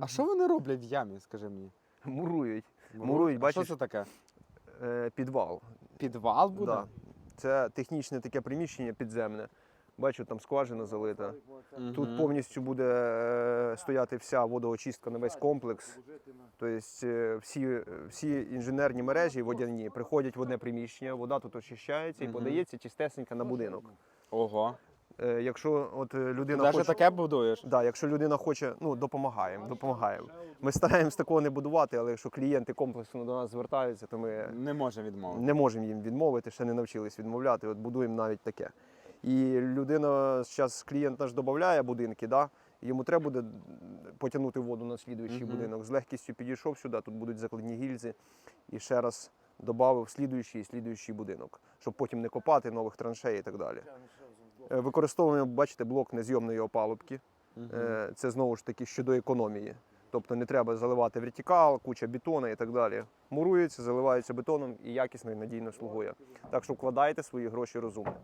А що вони роблять в ямі, скажи мені? Мурують. Мурують, А Що це таке? Е, підвал. Підвал буде? Да. Це технічне таке приміщення підземне. Бачу, там скважина залита. Тут повністю буде е, стояти вся водоочистка на весь комплекс. Тобто е, всі, всі інженерні мережі водяні приходять в одне приміщення, вода тут очищається і Мгм. подається чистесенька на будинок. Ого. Е, Якщо от е, людина Навіть хоче, таке будуєш? да, якщо людина хоче, ну допомагаємо, допомагаємо. Ми стараємось такого не будувати, але якщо клієнти комплексно до нас звертаються, то ми Не може відмовити. не можемо їм відмовити, ще не навчились відмовляти. От будуємо навіть таке. І людина зараз клієнт наш додає будинки, да? йому треба буде потягнути воду на слідуючий Мгм. будинок. З легкістю підійшов сюди, тут будуть закладні гільзи, і ще раз додав слідуючий і слідуючий будинок, щоб потім не копати нових траншей і так далі. Е, Використовуємо, бачите, блок незйомної опалубки. Е, Це знову ж таки щодо економії. Тобто не треба заливати вертикал, куча бетону і так далі. Мурується, заливається бетоном і якісно і надійно слугує. Так що вкладайте свої гроші розумно.